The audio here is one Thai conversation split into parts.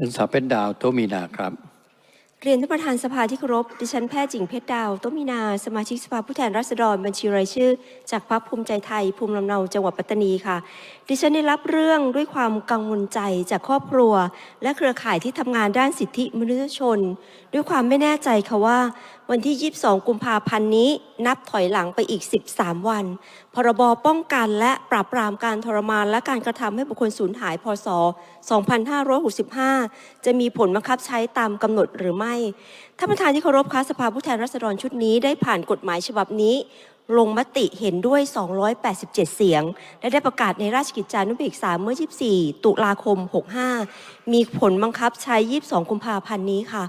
นานสาวเพชรดาวโตมีนาครับ เรียนท่านประธานสภาที่เคารพ ดิฉันแพทย์หญิงเพชรดาวโตมีนา สมาชิกสภาผู้แทนราษฎรบัญชีรายชื่อ จากพรรคภูมิใจไทย ภูมิลำเนาจังหวัดปัตตานีค่ะ ดิฉันได้รับเรื่องด้วยความกังวลใจจากครอบครัว และเครือข่ายที่ทำงานด้านสิทธิมนุษยชน ด้วยความไม่แน่ใจค่ะว่า วันที่ 22 กุมภาพันธ์นี้ นับถอยหลังไปอีก 13 วัน พรบป้องกันและปราบปรามการทรมาน และการกระทำให้บุคคลสูญหายพศ 2565 จะมีผลบังคับใช้ตามกำหนดหรือไม่ ท่านประธานที่เคารพคะสภาผู้แทนราษฎรชุดนี้ได้ผ่านกฎหมายฉบับนี้ลงมติเห็นด้วย 287 เสียง และได้ประกาศในราชกิจจานุเบกษาเมื่อ 24 ตุลาคม 65 มีผลบังคับใช้ 22 กุมภาพันธ์นี้ค่ะ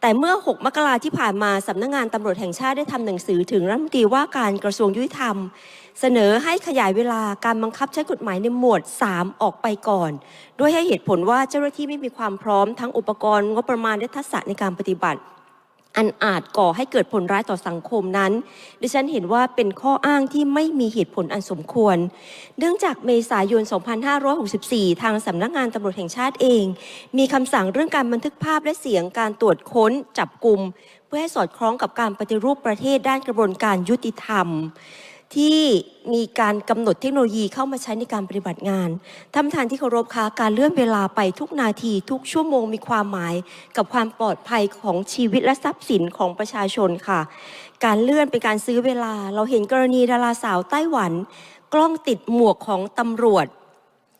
แต่เมื่อ 6 มกราที่ผ่านมาสำนักงงานตำรวจแห่งชาติได้ทำหนังสือถึงรัฐมนตรีว่าการกระทรวงยุติธรรม เสนอให้ขยายเวลาการบังคับใช้กฎหมายในหมวด 3 ออกไปก่อน ด้วยให้เหตุผลว่าเจ้าหน้าที่ไม่มีความพร้อมทั้งอุปกรณ์งบประมาณและทักษะในการปฏิบัติ อันอาจก่อให้เกิดผลร้ายต่อสังคมนั้น ดิฉันเห็นว่าเป็นข้ออ้างที่ไม่มีเหตุผลอันสมควร เนื่องจากเมษายน 2564 ทางสำนักงานตำรวจแห่งชาติเอง มีคำสั่งเรื่องการบันทึกภาพและเสียงการตรวจค้นจับกลุ่ม เพื่อให้สอดคล้องกับการปฏิรูปประเทศด้านกระบวนการยุติธรรม ที่มีการกำหนดเทคโนโลยีเข้ามาใช้ในการปฏิบัติงานท่านประธานที่เคารพคะการเลื่อนเวลาไปทุกนาที ทุกชั่วโมงมีความหมาย กับความปลอดภัยของชีวิตและทรัพย์สินของประชาชนค่ะ การเลื่อนเป็นการซื้อเวลา เราเห็นกรณีดาราสาวไต้หวัน กล้องติดหมวกของตำรวจ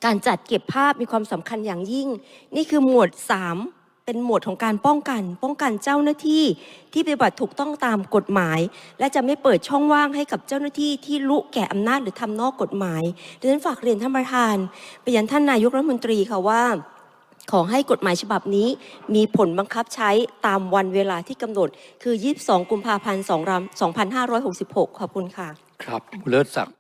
การจัดเก็บภาพมีความสำคัญอย่างยิ่ง นี่คือหมวด 3 เป็นหมวดของการป้องกัน ป้องกันเจ้าหน้าที่ที่ปฏิบัติถูกต้องตามกฎหมาย และจะไม่เปิดช่องว่างให้กับเจ้าหน้าที่ที่ลุแก่อำนาจหรือทำนอกกฎหมายดังนั้นฝากเรียนท่านประธาน ไปยังท่านนายกรัฐมนตรีค่ะว่า ขอให้กฎหมายฉบับนี้ มีผลบังคับใช้ตามวันเวลาที่กำหนด คือ 22 กุมภาพันธ์ 2566 ขอบคุณค่ะ ครับคุณเลิศศักดิ์